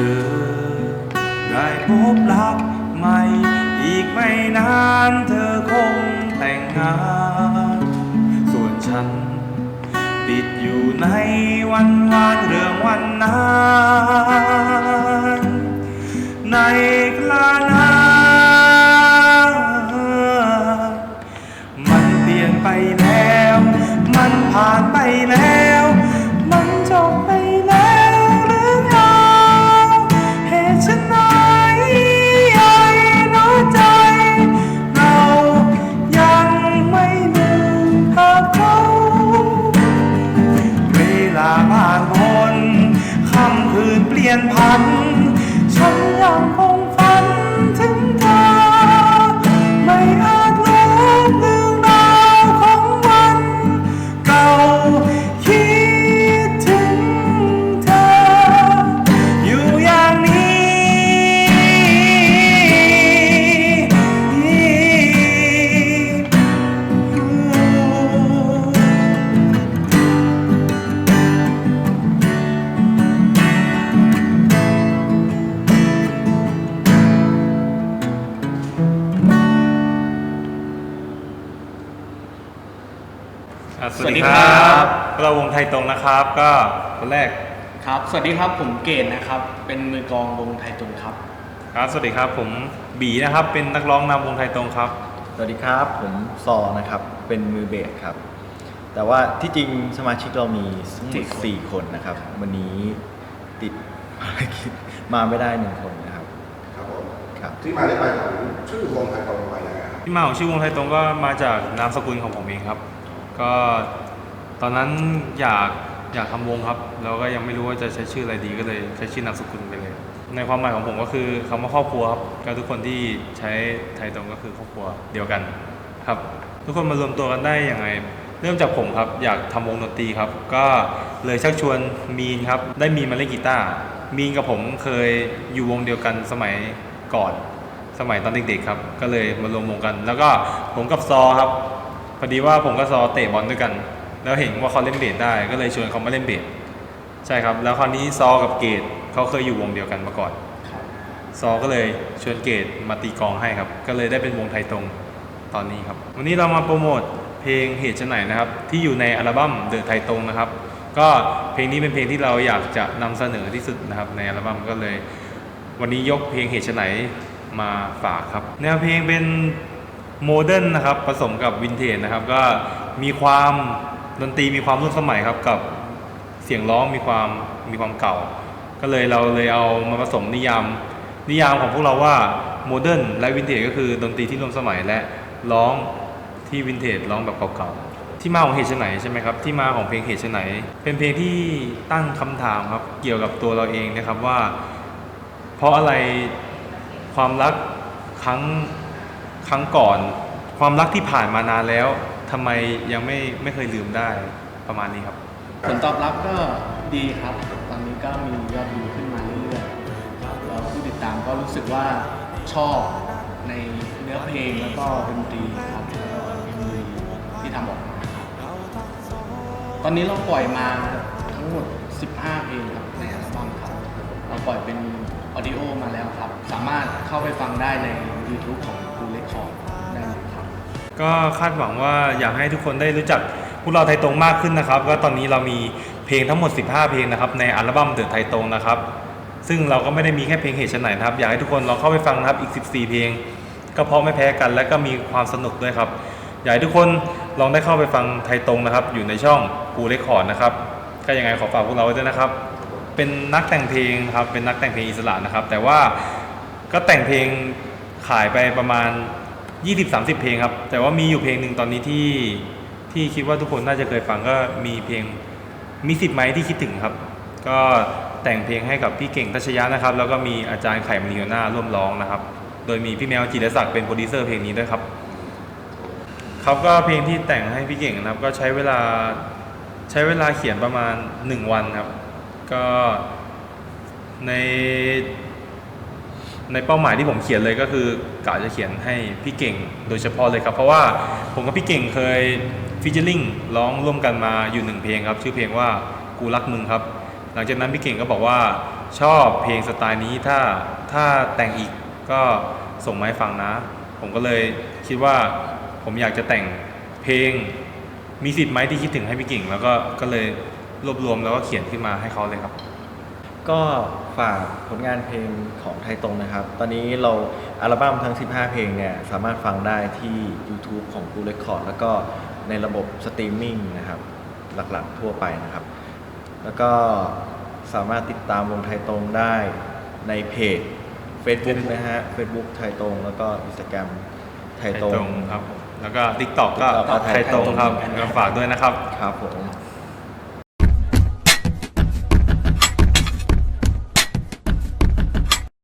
อ ได้พบรักใหม่ อีกไม่นานเธอคงแต่งงาน ส่วนฉัน ติดอยู่ในวันวานเรื่องวันนั้นในคลานามันเปลี่ยนไปแล้ว มันผ่านไป อะสวัสดีครับเราวงไทยตรงนะครับ ก็คนแรกครับ สวัสดีครับ ผมเกณฑ์นะครับ เป็นมือกลองวงไทยตุนครับ ครับสวัสดีครับ ผมบีนะครับ เป็นนักร้องนำวงไทยตรงครับ สวัสดีครับผมซอนะครับ เป็นมือเบสครับ แต่ว่าที่จริงสมาชิกเรามีทั้งหมสี่ดคน สี่คนนะครับ วันนี้ติดภารกิจมาไม่ได้หนึ่งคนนะครับ ครับผมครับ ที่มาที่ไปของชื่อวงไทยตรงมายังไงครับที่มาของชื่อวงไทยตรงก็มาจากนามสกุลของผมเองครับ ก็ตอนนั้นอยากอยากทำวงครับแล้วก็ยังไม่รู้ว่าจะใช้ชื่ออะไรดีก็เลยใช้ชื่อนามสกุลไปเลย ในความหมายของผมก็คือคำว่าครอบครัวครับก็ทุกคนที่ใช้ไทยตรงก็คือครอบครัวเดียวกันครับ ทุกคนมารวมตัวกันได้ยังไงเริ่มจากผมครับอยากทำวงดนตรีครับ ก็เลยชักชวนมีนครับได้มีนมาเล่นกีตาร์มีนกับผมเคยอยู่วงเดียวกันสมัยก่อน สมัยตอนเด็กๆครับ ก็เลยมารวมวงกัน แล้วก็ผมกับซอครับ พอดีว่าผมกับซอเตะบอลด้วยกัน แล้วเห็นว่าเขาเล่นเบสได้ ก็เลยชวนเขามาเล่นเบสใช่ครับ แล้วคราวนี้ซอกับเกดเขาเคยอยู่วงเดียวกันมาก่อนซอก็เลยชวนเกดมาตีกลองให้ครับ ก็เลยได้เป็นวงไทยตรงตอนนี้ครับ วันนี้เรามาโปรโมทเพลงเหตุไฉนนะครับ ที่อยู่ในอัลบั้มเดอะไทยตรงนะครับ ก็เพลงนี้เป็นเพลงที่เราอยากจะนำเสนอที่สุดนะครับ ในอัลบั้มก็เลย วันนี้ยกเพลงเหตุไฉนมาฝากครับ แนวเพลงเป็น โมเดิร์นนะครับผสมกับวินเทจนะครับ ก็มีความดนตรีมีความร่วมสมัยครับกับเสียงร้องมีความมีความเก่า ก็เลยเราเลยเอามาผสมนิยามนิยามของพวกเราว่าโมเดิร์นและวินเทจก็คือดนตรีที่ร่วมสมัยและร้องที่วินเทจร้องแบบเก่าๆที่มาของเหตุไฉนใช่ไหมครับที่มาของเพลงเหตุไฉนเป็นเพลงที่ตั้งคำถามครับเกี่ยวกับตัวเราเองนะครับว่า เพราะอะไรความรักครั้ง ครั้งก่อน ความรักที่ผ่านมานานแล้วทำไมยังไม่ไม่เคยลืมได้ประมาณนี้ครับ ผลตอบรับก็ดีครับ ตอนนี้ก็มียอดวิวขึ้นมาเรื่อยๆแล้วผู้ติดตามก็รู้สึกว่าชอบในเนื้อเพลงแล้วก็ดนตรีครับแล้วก็ดนตรีที่ทำออกมาครับตอนนี้เราปล่อยมาทั้งหมด 15 เพลงครับในอัลบั้มครับ เราปล่อยเป็นออดิโอมาแล้วครับ สามารถเข้าไปฟังได้ใน YouTube ของ g ูเ e คคอร์ดได้ครับก็คาดหวังว่าอยากให้ทุกคนได้รู้จักพวกเราไทยตรงมากขึ้นนะครับ ก็ตอนนี้เรามีเพลงทั้งหมด 15 เพลงนะครับในอัลบั้มเดอะไทยตรงนะครับ ซึ่งเราก็ไม่ได้มีแค่เพลงเหตุไฉนนะครับ อยากให้ทุกคนลองเข้าไปฟังนะครับอีก 14 เพลง ก็เพราะไม่แพ้กันและก็มีความสนุกด้วยครับ อยากให้ทุกคนลองได้เข้าไปฟังไทยตรงนะครับ อยู่ในช่องกูเรคคอร์ดนะครับก็ยังไงขอฝากพวกเราไว้ด้วยนะครับ เป็นนักแต่งเพลงครับเป็นนักแต่งเพลงอิสระนะครับ แต่ว่าก็แต่งเพลง ขายไปประมาณ 20-30 เพลงครับ แต่ว่ามีอยู่เพลงหนึ่งตอนนี้ที่ที่คิดว่าทุกคนน่าจะเคยฟังก็มีเพลงมีสิทธิ์ไหมที่คิดถึงครับ ก็แต่งเพลงให้กับพี่เก่งทัชยะนะครับ แล้วก็มีอาจารย์ไข่มณีโยนาร่วมร้องนะครับ โดยมีพี่แมวจิรศักดิ์เป็นโปรดิวเซอร์เพลงนี้ด้วยครับ ครับก็เพลงที่แต่งให้พี่เก่งนะครับ ก็ใช้เวลาใช้เวลาเขียนประมาณ 1 วันครับ ก็ใน ในเป้าหมายที่ผมเขียนเลยก็คือกะจะเขียนให้พี่เก่งโดยเฉพาะเลยครับ เพราะว่าผมกับพี่เก่งเคยฟิชเชอร์ลิงร้องร่วมกันมาอยู่หนึ่งเพลงครับ ชื่อเพลงว่ากูรักมึงครับ หลังจากนั้นพี่เก่งก็บอกว่าชอบเพลงสไตล์นี้ถ้าถ้าแต่งอีกก็ส่งมาให้ฟังนะ ผมก็เลยคิดว่าผมอยากจะแต่งเพลงมีสิทธิ์ไหมที่คิดถึงให้พี่เก่ง แล้วก็ก็เลยรวบรวมแล้วก็เขียนขึ้นมาให้เขาเลยครับ ก็ฝากผลงานเพลงของไทยตรงนะครับ ตอนนี้เราอัลบั้มทั้ง 15 เพลงเนี่ยสามารถฟังได้ที่ YouTube ของ g ู r e c o r d แล้วก็ในระบบสตรีมมิ่งนะครับหลักๆทั่วไปนะครับ แล้วก็สามารถติดตามวงไทยตรงได้ในเพจ Facebook นะฮะ Facebook ไทยตรงแล้วก็ Instagram ไทยตรงครับผมแล้วก็ TikTok ก็ TikTok ก็ไทยตรงครับไทยตรงก็ฝากด้วยนะครับ ครับผม